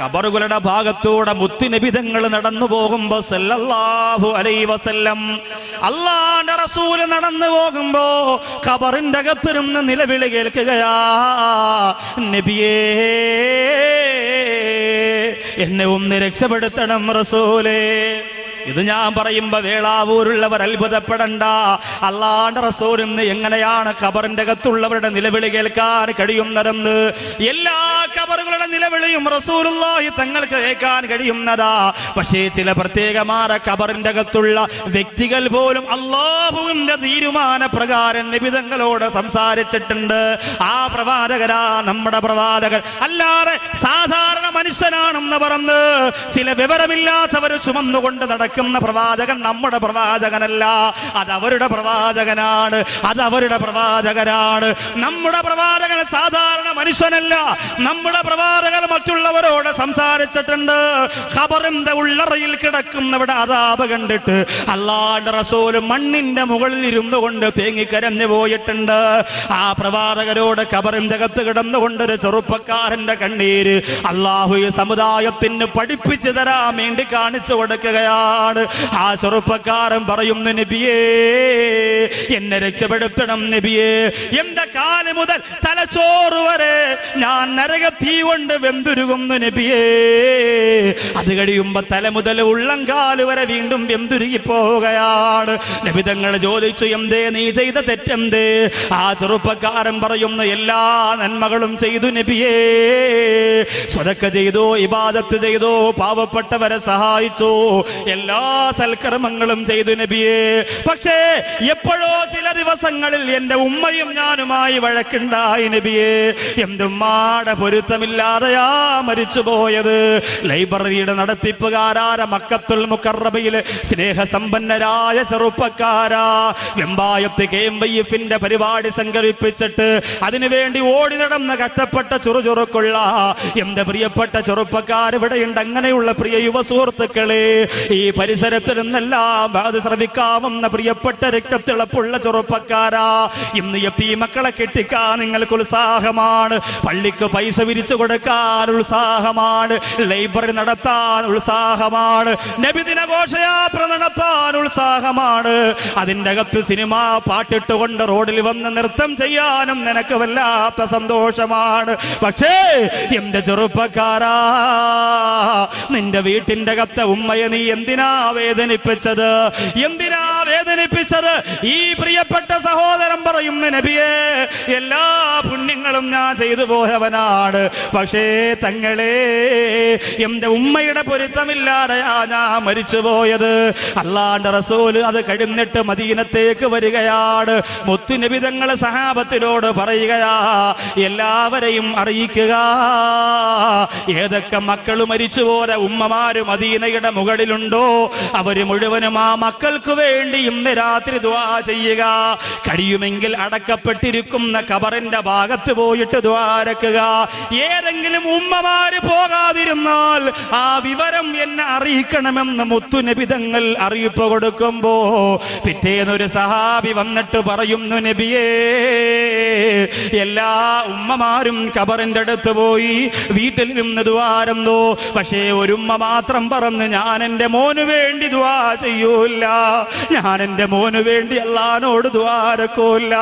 കബറുകളുടെ ഭാഗത്തൂടെ മുത്തിനിബിധങ്ങൾ നടന്നു പോകുമ്പോ സല്ലല്ലാഹു അലൈ വസല്ലം അള്ളാന്റെ റസൂൽ നടന്നു പോകുമ്പോ കബറിന്റെ അകത്തിരുന്ന് നിലവിളി കേൾക്കുകയാ നബിയേ എന്നെ ഒന്ന് രക്ഷപ്പെടുത്തണം റസൂലേ. ഇത് ഞാൻ പറയുമ്പോ വേളാവൂരുള്ളവർ അത്ഭുതപ്പെടണ്ട. അല്ലാണ്ട് റസൂലിന്ന് എങ്ങനെയാണ് ഖബറിന്റെ അകത്തുള്ളവരുടെ നിലവിളി കേൾക്കാൻ കഴിയുന്നതെന്ന്? എല്ലാ ഖബറുകളുടെ നിലവിളിയും റസൂലുള്ളാഹി തങ്ങൾക്ക് കേൾക്കാൻ കഴിയുന്നതാ. പക്ഷേ ചില പ്രത്യേകമായ ഖബറിന്റെ അകത്തുള്ള വ്യക്തികൾ പോലും അള്ളാഹുവിന്റെ തീരുമാന പ്രകാരം നിബിതങ്ങളോട് സംസാരിച്ചിട്ടുണ്ട്. ആ പ്രവാചകരാ നമ്മുടെ പ്രവാചകൻ. അല്ലാതെ സാധാരണ മനുഷ്യനാണെന്ന് പറഞ്ഞ് ചില വിവരമില്ലാത്തവർ ചുമന്നുകൊണ്ട് നടക്കുന്ന പ്രവാചകൻ നമ്മുടെ പ്രവാചകനല്ല. അത് അവരുടെ പ്രവാചകനാണ്. അത് അവരുടെ പ്രവാചകനാണ് നമ്മുടെ പ്രവാചകൻ സാധാരണ മനുഷ്യനല്ല. നമ്മുടെ പ്രവാചകൻ മറ്റുള്ളവരോട് സംസാരിച്ചിട്ടുണ്ട്. ഖബറിന്റെ ഉള്ളറയിൽ കിടക്കുന്നവിടെ അതാപ് കണ്ടിട്ട് അള്ളാന്റെ റസൂൽ മണ്ണിന്റെ മുകളിൽ ഇരുന്നു കൊണ്ട് തേങ്ങിക്കരഞ്ഞു പോയിട്ടുണ്ട്. ആ പ്രവാചകരോട് ഖബറിന്റെ അകത്ത് കിടന്നുകൊണ്ട് ഒരു ചെറുപ്പക്കാരന്റെ കണ്ണീര് അള്ളാഹു ഈ സമുദായത്തിന് പഠിപ്പിച്ചു തരാൻ വേണ്ടി കാണിച്ചു കൊടുക്കുകയാണ് ആ ചെറുപ്പക്കാരൻ പറയുന്ന നബിയേ എന്നെ രക്ഷപ്പെടുത്തണം നബിയേ. എന്റെ കാൽ മുതൽ തലച്ചോറ് വരെ ഞാൻ നരക തീ കൊണ്ട് വെന്തുരുകുന്നു നബിയേ. അത് കഴിയുമ്പോ തല മുതൽ ഉള്ളംകാൽ വരെ വീണ്ടും വെന്തുരുകി പോവുകയാണ് നബിതങ്ങൾ ചോദിച്ചു എന്തേ നീ ചെയ്ത തെറ്റെന്തേ? ആ ചെറുപ്പക്കാരൻ പറയുന്ന എല്ലാ നന്മകളും ചെയ്തു നബിയേ. സ്വതക്ക ചെയ്തു ഇബാദത്ത് ചെയ്തു പാവപ്പെട്ടവരെ സഹായിച്ചോ എല്ലാ സൽക്കർമ്മങ്ങളും ചെയ്തു നബിയെ. പക്ഷേ എപ്പോഴോ ചില ദിവസങ്ങളിൽ എന്റെ ഉമ്മയും ഞാനുമായി വഴക്കുണ്ടായി നബിയെ. എന്തുമ്മാടെ പൊരുത്തമില്ലാതെയാ മരിച്ചു പോയത് ലൈബ്രറിയുടെ നടത്തിപ്പുകാരാര മക്കത്തുൽ മുക്കറബയിലെ സ്നേഹസമ്പന്നരായ ചെറുപ്പക്കാരാ. വെമ്പായത്ത് കെ എം പരിപാടി സംഘടിപ്പിച്ചിട്ട് അതിനുവേണ്ടി ഓടി നടന്ന കഷ്ടപ്പെട്ട ചുറുചുറുക്കുള്ള എന്റെ പ്രിയപ്പെട്ട ചെറുപ്പക്കാർ ഇവിടെയുണ്ട് അങ്ങനെയുള്ള പ്രിയ യുവ സുഹൃത്തുക്കളെ ഈ പരിസരത്തിൽ നിന്നെല്ലാം അത് ശ്രമിക്കാവുന്ന പ്രിയപ്പെട്ട രക്തത്തിളപ്പുള്ള ചെറുപ്പക്കാരാ. ഇന്ന് എപ്പി മക്കളെ കെട്ടിക്കാൻ നിങ്ങൾക്ക് ഉത്സാഹമാണ് പള്ളിക്ക് പൈസ വിരിച്ചു കൊടുക്കാൻ ഉത്സാഹമാണ് ലൈബ്രറി നടത്താൻ ഉത്സാഹമാണ് നബിദിന ഘോഷയാത്ര നടത്താൻ ഉത്സാഹമാണ് അതിന്റെ അകത്ത് സിനിമ പാട്ടിട്ടുകൊണ്ട് റോഡിൽ വന്ന് നൃത്തം ചെയ്യാനും നിനക്ക് വല്ലാത്ത സന്തോഷമാണ്. പക്ഷേ എന്റെ ചെറുപ്പക്കാരാ നിന്റെ വീട്ടിന്റെ അകത്തെ ഉമ്മയെ നീ എന്തിനാ വേദനിപ്പിച്ചത്? എന്തിനാ വേദനിപ്പിച്ചത്? ഈ പ്രിയപ്പെട്ട സഹോദരൻ പറയുന്ന നബിയെ എല്ലാ പുണ്യങ്ങളും ഞാൻ ചെയ്തു പോയവനാണ്. പക്ഷേ തങ്ങളെ എന്റെ ഉമ്മയുടെ പൊരുത്തമില്ലാതെയാ ഞാൻ മരിച്ചു പോയത്. അല്ലാണ്ട് റസൂൽ അത് കഴിഞ്ഞിട്ട് മദീനത്തേക്ക് വരികയാണ്. മുത്തുനബി തങ്ങളെ സഹാബത്തിനോട് പറയുകയാ എല്ലാവരെയും അറിയിക്കുക. ഏതൊക്കെ മക്കൾ മരിച്ചു പോര ഉമ്മമാര് മദീനയുടെ മുകളിലുണ്ടോ അവർ മുഴുവനും ആ മക്കൾക്ക് വേണ്ടി ഇന്ന് രാത്രി ദ്വാ ചെയ്യുക. കഴിയുമെങ്കിൽ അടക്കപ്പെട്ടിരിക്കുന്ന കബറിന്റെ ഭാഗത്ത് പോയിട്ട് ദ്വാരക്കുക. ഏതെങ്കിലും ഉമ്മമാര് പോകാതിരുന്നാൽ ആ വിവരം എന്നെ അറിയിക്കണമെന്ന് മുത്തുനബിതങ്ങൾ അറിയിപ്പ് കൊടുക്കുമ്പോ പിറ്റേന്നൊരു സഹാബി വന്നിട്ട് പറയുന്നു നബിയേ എല്ലാ ഉമ്മമാരും കബറിന്റെ അടുത്ത് പോയി വീട്ടിൽ നിന്ന് ദ്വാരുന്നു. പക്ഷേ ഒരുമ്മ മാത്രം പറന്ന് ഞാൻ എന്റെ മോന് വേണ്ടി ദ്വാ ചെയ്യൂല ഞാൻ എന്റെ മോന് വേണ്ടി അല്ലാനോട് ദ്വാരക്കൂല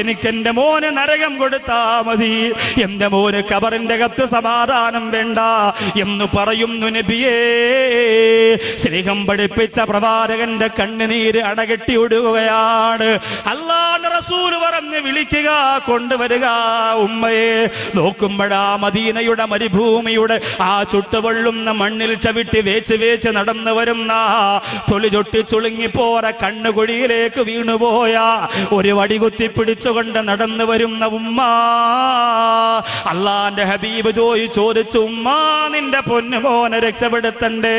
എനിക്ക് എന്റെ മോന് നരകം കൊടുത്താ മതി. എന്റെ മോന് കബറിന്റെ കത്ത് സമാധാനം വേണ്ട എന്ന് പറയുന്നു നബിയേ. സ്നേഹം പഠിപ്പിച്ച പ്രവാചകന്റെ കണ്ണുനീര് അടകെട്ടി ഒടുകയാണ്. അള്ളാന്റെ റസൂൽ പറഞ്ഞ് വിളിക്കുക കൊണ്ടുവരിക. ഉമ്മയെ നോക്കുമ്പോഴാ മദീനയുടെ മരുഭൂമിയുടെ ആ ചുട്ടുപൊള്ളുന്ന മണ്ണിൽ ചവിട്ടി വേച്ച് വേച്ച് നടന്നു വരുന്ന തൊളി ചൊട്ടി ചുളുങ്ങിപ്പോര കണ്ണുകുഴിയിലേക്ക് വീണുപോയ ഒരു വടി കുത്തി പിടിച്ചുകൊണ്ട് നടന്നു വരുന്ന ഉമ്മ. അള്ളാന്റെ ഹബീബ് ജോയി ചോദിച്ചു ഉമ്മ നിന്റെ പൊന്നുമോനെ രക്ഷപ്പെടുത്തണ്ടേ?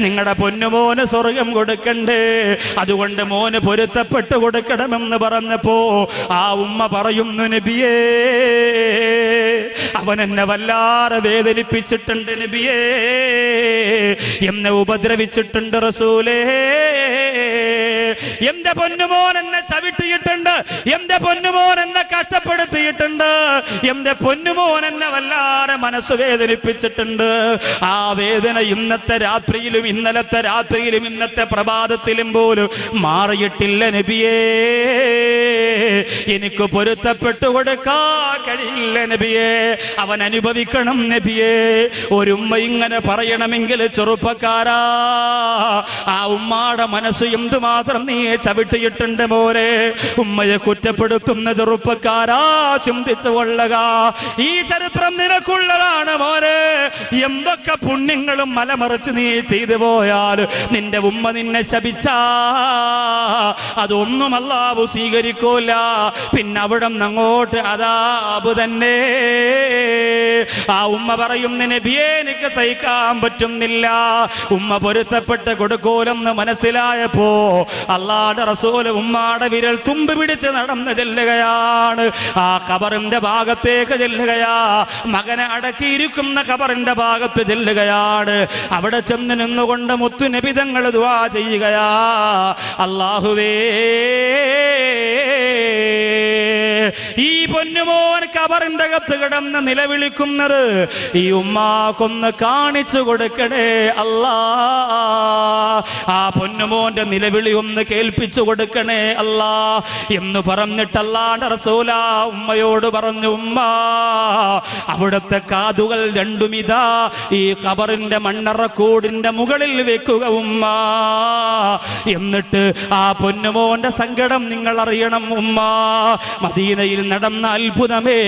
നിങ്ങളുടെ പൊന്നുമോന് സ്വർഗം കൊടുക്കണ്ടേ? അതുകൊണ്ട് മോന് പൊരുത്തപ്പെട്ട് കൊടുക്കണമെന്ന് പറഞ്ഞപ്പോ ആ ഉമ്മ പറയുന്നു നബിയേ അവൻ എന്നെ വല്ലാതെ വേദനിപ്പിച്ചിട്ടുണ്ട് നബിയേ. എന്നെ ഉപദ്രവിച്ചിട്ടുണ്ട് റസൂലേ. എന്റെ പൊന്നുമോൻ എന്നെ ചവിട്ടിയിട്ടുണ്ട്. എന്റെ പൊന്നുമോൻ എന്നെ കഷ്ടപ്പെടുത്തിയിട്ടുണ്ട്. എന്റെ പൊന്നുമോൻ എന്നെ വല്ലാതെ മനസ്സ് വേദനിപ്പിച്ചിട്ടുണ്ട്. ആ വേദന ഇന്നത്തെ രാത്രിയിലും ഇന്നലത്തെ രാത്രിയിലും ഇന്നത്തെ പ്രഭാതത്തിലും പോലും മാറിയിട്ടില്ല നബിയേ. എനിക്ക് പൊരുത്തപ്പെട്ടു കൊടുക്കാൻ കഴിയില്ല നബിയേ. അവൻ അനുഭവിക്കണം നബിയേ. ഒരു ഉമ്മ ഇങ്ങനെ പറയണമെങ്കിൽ ചെറുപ്പക്കാരാ. ആ ഉമ്മാടെ മനസ്സ് എന്തുമാത്രം നീ ചവിട്ടിയിട്ടുണ്ട് മോനെ. ഉമ്മയെ കുറ്റപ്പെടുത്തുന്ന ചെറുപ്പക്കാരാ ചിന്തിച്ചു കൊള്ളുക. ഈ ചരിത്രം നിനക്കുള്ളതാണ് മോനെ. എന്തൊക്കെ പുണ്യങ്ങളും മലമറിച്ച് നീ ചെയ്തു പോയാൽ നിന്റെ ഉമ്മ നിന്നെ ശപിച്ച. അതൊന്നും അല്ലാവു സ്വീകരിക്കൂല. പിന്നെ അവിടെ അങ്ങോട്ട് അതാബ് തന്നെ. ആ ഉമ്മ പറയും നബിയെ എനിക്ക് സഹിക്കാൻ പറ്റുന്നില്ല. ഉമ്മ പൊരുത്തപ്പെട്ട് കൊടുക്കൂലെന്ന് മനസ്സിലായപ്പോ അള്ളാടെ റസൂൽ ഉമ്മാടെ വിരൽ തുമ്പ് പിടിച്ച് നടന്ന് ചെല്ലുകയാണ്. ആ കബറിന്റെ ഭാഗത്തേക്ക് ചെല്ലുകയാ. മകനെ അടക്കിയിരിക്കുന്ന കബറിന്റെ ഭാഗത്ത് ചെല്ലുകയാണ്. അവിടെ ചെന്ന് നിന്നുകൊണ്ട് മുത്തു നബിതങ്ങൾ ദുവാ ചെയ്യുകയാ. അള്ളാഹുവേ ഈ പൊന്നുമോൻ കബറിന്റെ അകത്ത് കിടന്ന് നിലവിളിക്കുന്നത് ഈ ഉമ്മാക്കൊന്ന് കാണിച്ചു കൊടുക്കണേ അല്ലാ. ആ പൊന്നുമോന്റെ നിലവിളി ഒന്ന് കേൾപ്പിച്ചു കൊടുക്കണേ അല്ലാ. എന്ന് പറഞ്ഞിട്ടല്ലാണ്ട് റസൂല ഉമ്മയോട് പറഞ്ഞു ഉമ്മ അവിടുത്തെ കാതുകൾ രണ്ടും ഇതാ. ഈ കബറിന്റെ മണ്ണറക്കൂടിന്റെ മുകളിൽ വെക്കുക ഉമ്മ. എന്നിട്ട് ആ പൊന്നുമോന്റെ സങ്കടം നിങ്ങൾ അറിയണം ഉമ്മ. മദീനയിൽ നടന്ന അത്ഭുതമേ.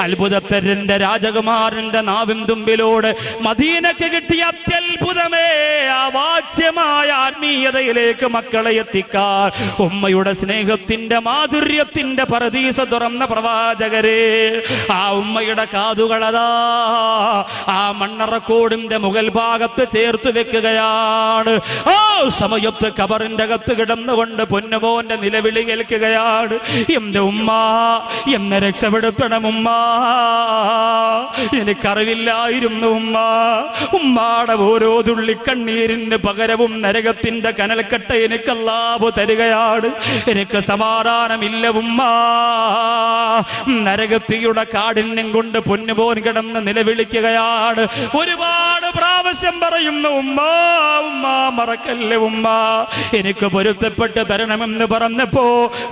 അത്ഭുതത്തരന്റെ രാജകുമാരന്റെ നാവിൻ തുമ്പിലൂടെ മദീനക്ക് കിട്ടിയ അത്യത്ഭുതമേ. ആ വാച്യമായ ആത്മീയതയിലേക്ക് മക്കളെ എത്തിക്കാൻ ഉമ്മയുടെ സ്നേഹത്തിന്റെ മാധുര്യത്തിന്റെ പറദീസ തുറന്ന പ്രവാചകരെ. ആ ഉമ്മയുടെ കാതുകളതാ ആ മണ്ണറക്കോടിന്റെ മുകൾ ഭാഗത്ത് ചേർത്ത് വെക്കുകയാണ്. ആ സമയത്ത് കബറിന്റെ അകത്ത് കിടന്നുകൊണ്ട് പൊന്നുമോന്റെ നിലവിളി കേൾക്കുകയാണ്. എന്റെ ഉമ്മ എന്നെ രക്ഷപ്പെടുത്തണം ഉമ്മ എനിക്കറിവില്ലായിരുന്നു ഉമ്മ. ഉമ്മാടെ ഓരോ തുള്ളിക്കണ്ണീരിന് പകരവും നരകത്തിന്റെ കനൽക്കട്ട എനിക്കല്ലാവ് തരികയാണ്. എനിക്ക് സമാധാനമില്ല ഉമ്മ. നരകത്തിയുടെ കാഠിന്യം കൊണ്ട് പൊന്നുപോൻ കിടന്ന് നിലവിളിക്കുകയാണ്. ഒരുപാട് പ്രാവശ്യം പറയുന്നു ഉമ്മ ഉമ്മ മറക്കല്ലേ ഉമ്മ? എനിക്ക് പൊരുത്തപ്പെട്ട് തരണമെന്ന് പറഞ്ഞപ്പോ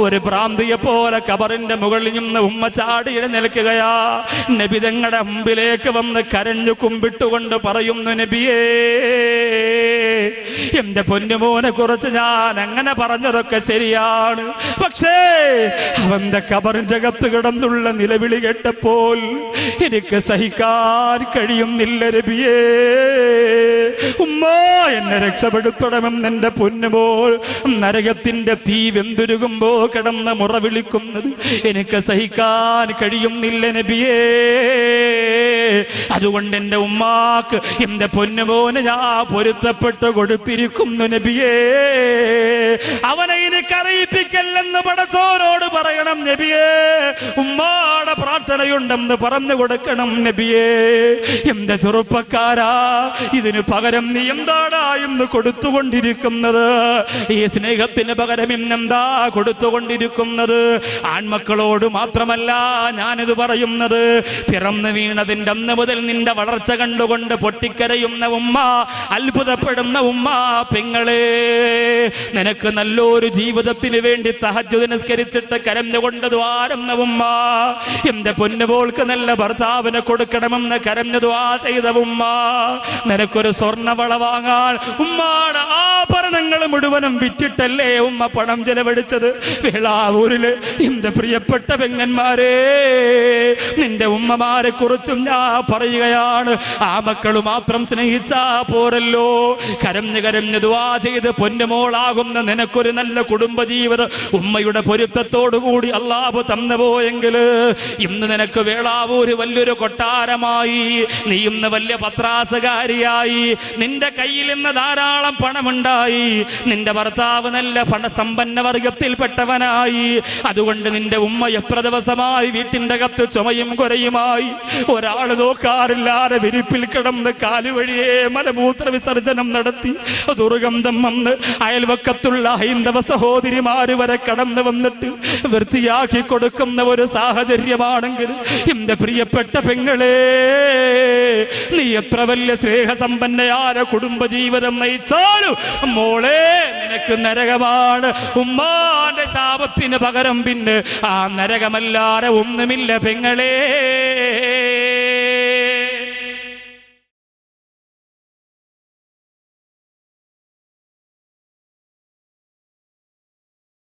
ഒരു പ്രാന്തിയെ പോലെ കബറിന്റെ മുകളിൽ നിന്ന് ഉമ്മ ചാടി എഴുന്നേൽക്കുകയാ. നബി തങ്ങളുടെ മുമ്പിലേക്ക് വന്ന് കരഞ്ഞു കുമ്പിട്ടുകൊണ്ട് പറയുന്നു നബിയേ എന്റെ പൊന്നുമോനെ കുറിച്ച് ഞാൻ അങ്ങനെ പറഞ്ഞതൊക്കെ ശരിയാണ്. പക്ഷേ അവന്റെ കബറിന്റെ അകത്ത് കിടന്നുള്ള നിലവിളി കേട്ടപ്പോൾ എനിക്ക് സഹിക്കാൻ കഴിയുന്നില്ല രബിയേ ഉമ്മ എന്നെ രക്ഷപ്പെടുത്തണമെന്ന് നിന്റെ പൊന്നുമോൾ. നരകത്തിന്റെ തീ വെന്തുരുകുമ്പോ കിടന്ന് മുറ വിളിക്കുന്നത് എനിക്ക് സഹിക്കാൻ കഴിയുന്നില്ല നബിയേ. അതുകൊണ്ട് എന്റെ ഉമ്മാക്ക് എന്റെ പൊന്നുമോന് ഞാൻ പൊരുത്തപ്പെട്ട് കൊടുത്തിരിക്കുന്നു നബിയേ. അവനെ എനിക്ക് അറിയിപ്പിക്കല്ലെന്ന് പടച്ചോരോട് പറയണം നബിയേ. ഉമ്മാടെ പ്രാർത്ഥനയുണ്ടെന്ന് പറഞ്ഞു കൊടുക്കണം നബിയേ. എന്റെ ചെറുപ്പക്കാരാ ഇതിന് പകരം നീ എന്താടാ ഇന്ന് കൊടുത്തുകൊണ്ടിരിക്കുന്നത്? ഈ സ്നേഹത്തിന് പകരം ഇന്നെന്താ കൊടുത്തുകൊണ്ടിരിക്കുന്നത്? ആൺമക്കളോട് മാത്രമല്ല ഞാനിത് പറയുന്നത്. പിറന്നു വീണതിന്റെ അന്ന് മുതൽ നിന്റെ വളർച്ച കണ്ടുകൊണ്ട് പൊട്ടിക്കരയുന്ന ഉമ്മ അത്ഭുതപ്പെടുന്ന ഉമ്മ പെങ്ങളെ. നിനക്ക് നല്ലൊരു ജീവിതത്തിന് വേണ്ടി തഹജ്ജുദ് നിസ്കരിച്ചിട്ട് കരഞ്ഞുകൊണ്ട് ദ്വാരുന്ന ഉമ്മ. എന്റെ പൊന്നുപോൾക്ക് നല്ല ഭർത്താവിനെ കൊടുക്കണമെന്ന് കരഞ്ഞു ദ്വാ ചെയ്ത ഉമ്മ. നിനക്കൊരു സ്വർണവള വാങ്ങാൻ ഉമ്മാടെ ആഭരണങ്ങൾ മുഴുവനും വിറ്റിട്ടല്ലേ ഉമ്മ പണം ചെലവഴിച്ചത്? വേളാവൂരിൽ എന്റെ പ്രിയപ്പെട്ട പെങ്ങന്മാരെ നിന്റെ ഉമ്മമാരെ കുറിച്ചും ഞാൻ പറയുകയാണ്. ആ മക്കൾ മാത്രം സ്നേഹിച്ചാ പോരല്ലോ. കരഞ്ഞു കരഞ്ഞു ദുവാ ചെയ്ത് പൊന്നുമോളാകുന്ന നിനക്കൊരു നല്ല കുടുംബജീവിതം. ഉമ്മയുടെ പൊരുത്തത്തോടു കൂടി അള്ളാഹു തന്നു പോയെങ്കിൽ ഇന്ന് നിനക്ക് വേളാവൂര് വലിയൊരു കൊട്ടാരമായി. നീ ഇന്ന് വലിയ പത്രാസകാരിയായി. നിന്റെ കയ്യിൽ ഇന്ന് ധാരാളം പണമുണ്ടായി. നിന്റെ ഭർത്താവ് നല്ല പണ സമ്പന്ന വർഗത്തിൽപ്പെട്ടവനായി. അതുകൊണ്ട് നിന്റെ ഉമ്മ എത്ര ദിവസമായി വീട്ടിന്റെ അകത്ത് ചുമയും കുരയുമായി. ഒരാൾ നോക്കാറില്ലാതെ വിരിപ്പിൽ കിടന്ന് കാലുവഴിയെ മലമൂത്ര വിസർജനം നടത്തി. ദുർഗന്ധം വന്ന് അയൽവക്കത്തുള്ള ഹൈന്ദവ സഹോദരിമാര് വരെ കടന്നു വന്നിട്ട് വൃത്തിയാക്കി കൊടുക്കുന്ന ഒരു സാഹചര്യമാണെങ്കിൽ എന്റെ പ്രിയപ്പെട്ട പെങ്ങളെ നീ എത്ര വലിയ സ്നേഹസമ്പന്നയായ കുടുംബജീവിതം നയിച്ചാലും മോളെ നിനക്ക് നരകമാണ്. ഉമ്മാന്റെ ശാപത്തിന് പകരം പിന്നെ ആ നരകമല്ലാതെ ഒന്നുമില്ല പെങ്ങളെ.